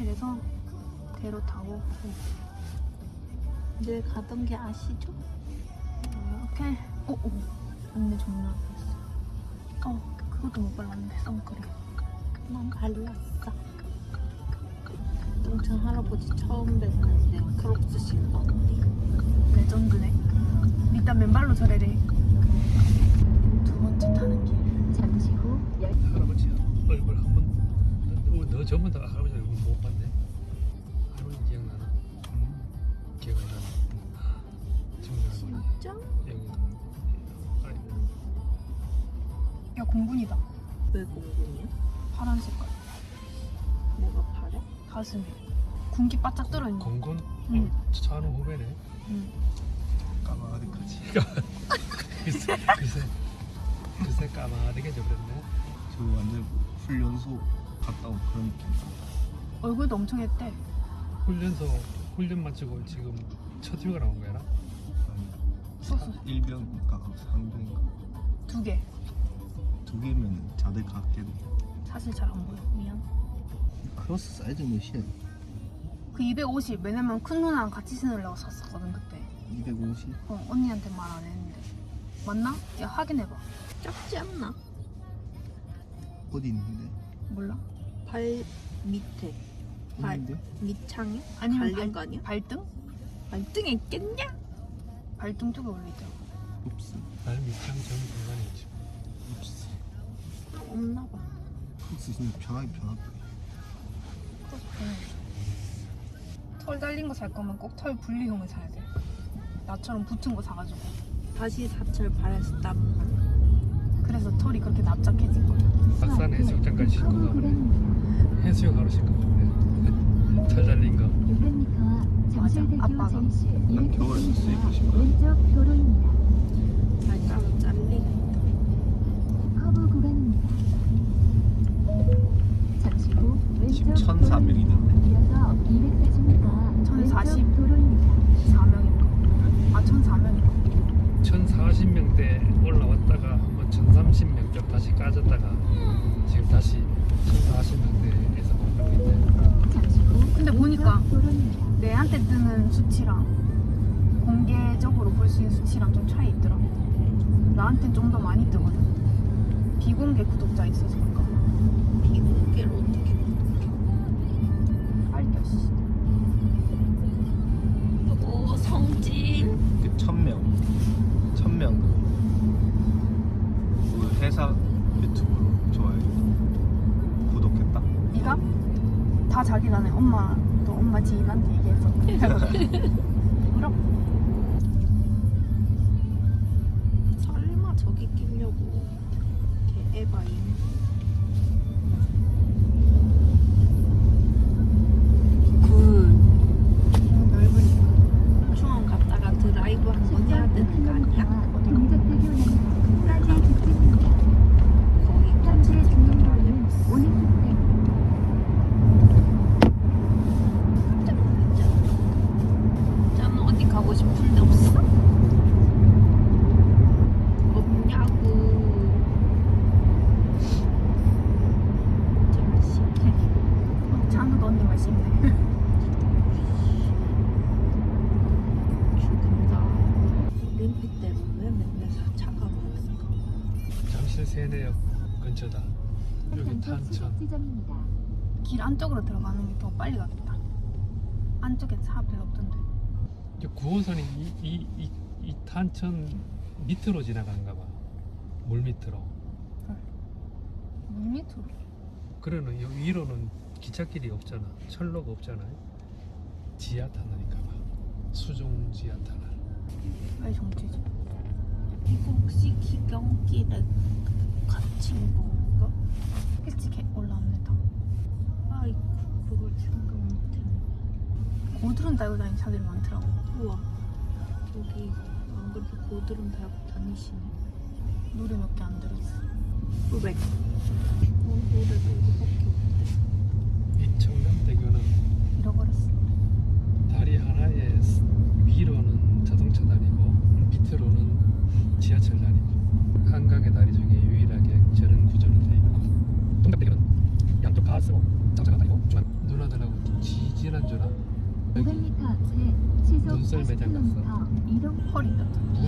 잠실에서 대로 타고. 늘 가던 게 아시죠? 이렇게 오, 오. 안내 종료하고 있어. 어 그것도 못 발랐는데 선크림. 난 발랐어. 동창 할아버지 처음 뵀는데 크록스 신었는데 레전드네. 일단 맨발로 저래래. 두 번째 타는 길. 잠시 후. 할아버지 얼굴 한번 너 전부 다 할아버지 얼굴 못 봤네 공군이다 왜 공군이야? 파란 색깔 뭐가 파래? 가슴에 군기 바짝 들어있는 거 공군? 응. 어, 차는 후배네 응. 까마득하지. 글쎄 글쎄 글쎄 까마득해 져버렸네 저 완전 훈련소 갔다 온 그런 느낌. 얼굴도 엄청 했대 훈련소 훈련 마치고 지금 첫 휴가 나온 거야? 소스 1병인가 3병인가 두 개 두 개면 자대 돼. 사실 잘 안 보여 미안 크로스 사이즈 몇이야? 그 250 왜냐면 큰 누나랑 같이 신으려고 샀었거든 그때 250? 어 언니한테 말 안 했는데 맞나? 야 확인해봐 작지 않나? 어디 있는데? 몰라? 발 밑에 발 있는데? 밑창에 아니면 발- 거 아니야? 발등? 발등에 있겠냐? 발등 쪽에 올리더라고 없어. 날 밑창 전 공간이 있지. 없나 봐. 진짜 편하게 편하다. 털 달린 거 살 거면 꼭 털 분리형을 사야 돼 나처럼 붙은 거 사가지고 다시 사철 말. 그래서 털이 그렇게 납작해진 거야 박산 해수욕장까지 싣고 가버네 해수욕 하러 싣고 가버네 털 달린 거 600m 맞아, 잠실대교 아빠가. 잠시 난 겨울에 쓰이고 싶어. 왼쪽 도로입니다. 발가 지금 왼쪽 1,400이던데. 이어서 240m 1040. 왼쪽 도로입니다. 4명인가? 아 1004명인가? 1040명대 올라왔다가 한번 1030명대 다시 까졌다가 지금 다시 1040명대에서 머물고 있네 근데 보니까. 내한테 뜨는 수치랑 공개적으로 볼 수 있는 수치랑 좀 차이 있더라 나한텐 좀더 많이 뜨거든 비공개 구독자 있어서 그런가 비공개를 다 자기 전에 엄마 또 엄마 지인한테 얘기했어 그럼 안쪽으로 들어가는 게 더 빨리 가겠다. 안쪽엔 차 별로 없던데. 9호선이 이, 이, 이, 이 탄천 밑으로 지나가는가 봐 물 밑으로. 물 밑으로? 그러는 여기 위로는 기찻길이 없잖아. 철로가 없잖아요 지하 터널인가 봐. 수중 지하 터널. 왜 정치지? 이거 혹시 기경길에 갇힌 건가? 아이고 그걸 생각 못했네. 고드름 달고 다니는 차들이 많더라고. 우와. 여기 안 그래도 고드름 달고 다니시네. 노래 몇 개 안 들었어. 왜? 어, 노래도 이거밖에 없대 이청남대교는 잃어버렸어 다리 하나에 스- 위로는 자동차 다니고 밑으로는 지하철 다니고 한강의 다리 중에 유일하게 저런 구조로 되어 있고 동작대교는 양쪽 가스로 자동차가 다니고 누나들하고 지지난 줄 알아 500m 앞에 눈썰 매장 갔어. 80km 이동 헐이다. 부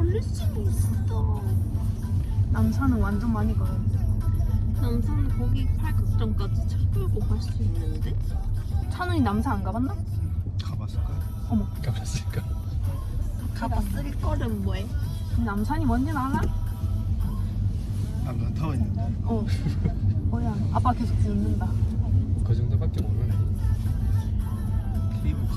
걸릴 수 있어 남산은 완전 많이 걸었는데. 남산 거기 팔각정까지 차 끌고 갈 수 있는데 찬훈이 남산 안 가봤나? 가봤을까요? 가봤을까? 가봤을 거는 뭐해? 남산이 뭔지는 알아? 안간 타워 있는데 어. 뭐야? 아빠 계속 듣는다. 그 정도밖에 모르네 케이블카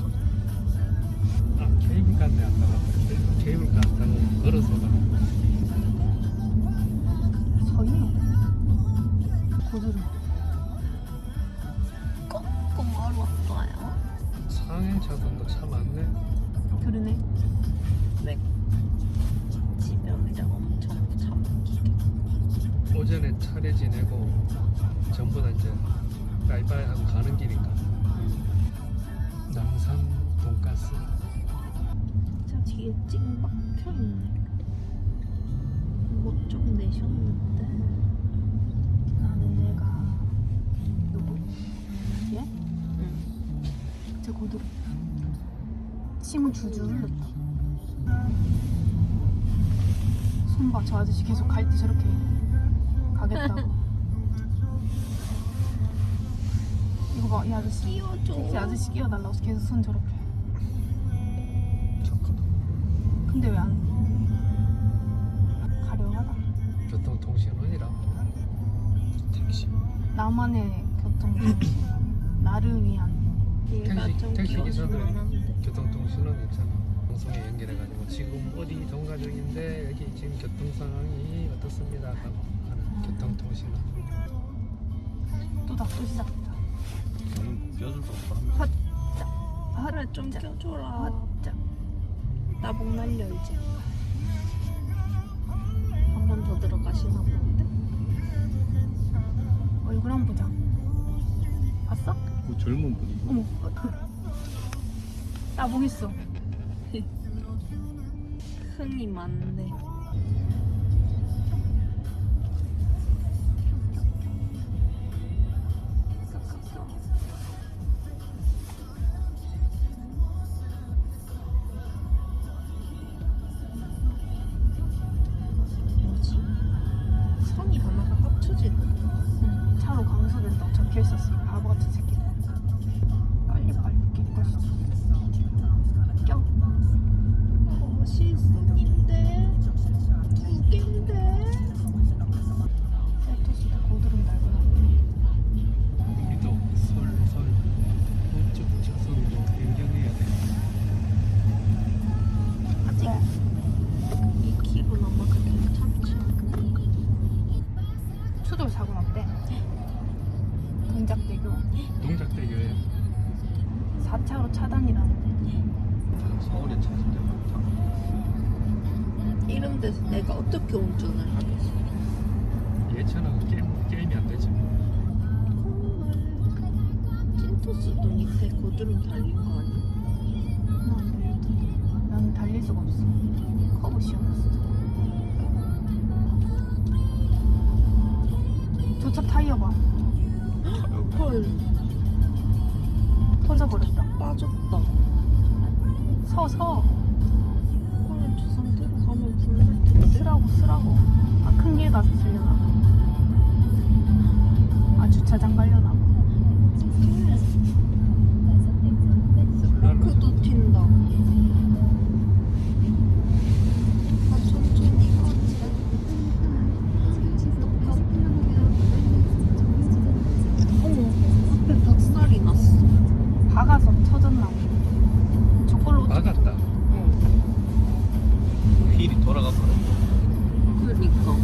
아 케이블카인데 안 가봤다 케이블카 안 타고 걸어서 가 서인호. 고드름. 꽁꽁 얼었어요 상행 차선도 차 많네 그러네. 왜 집에 엄청 참기게 오전에 차례 지내고 전부 다 이제 빠이빠이 하고 가는 길인가 돈가스 저 뒤에 찡 박혀있네 뭐좀 내셨는데 나는 내가 누구? 얘? 응. 제 고드름. 침을 줄줄 흘렸다. 손봐 저 아저씨 계속 갈 때 저렇게 가겠다고. 이거 봐, 이 아저씨. 끼워줘 택시 아저씨 끼워달라고 계속 손 저렇게. 근데 왜 안? 가려하다. 교통통신원이라 택시 나만의 교통 나를 위한 얘가 택시- 좀 택시 기사들. 안 돼. 교통통신원 있잖아 방송에 연결해가지고 지금 어디 정가 중인데 여기 지금 교통 상황이 어떻습니다 하고 하는 교통통신원 또다 또 시작했다. 저는 껴줄 수 없다 그래 좀 껴줘라 아, 진 목 날려 이제 한 번 더 들어가시나 보는데 얼굴 한 번 보자. 봤어? 뭐 젊은 분이 어머. 있어. 흥이 많네 수도 사고 났대. 동작대교. 동작대교에 4차로 차단이라는데. 서울에 차선대 이런 데서 내가 어떻게 운전을 하겠어? 예차는 게임, 게임이 안 되지. 찐토스도 밑에 고드름 달린 거 아니야? 나는 달릴 수가 없어. 커브 시험 없어 헐 터져버렸다. 빠졌다. 서, 서. 헐저 상태로 가면 불날 텐데. 쓰라고, 쓰라고. 아, 큰 길 가서 쓰려나 휠이 돌아가거든. 그러니까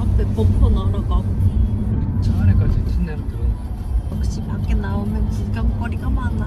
앞에 범퍼 날아가고 저 안에까지 틴내로 들어. 역시 밖에 나오면 구경거리가 많아.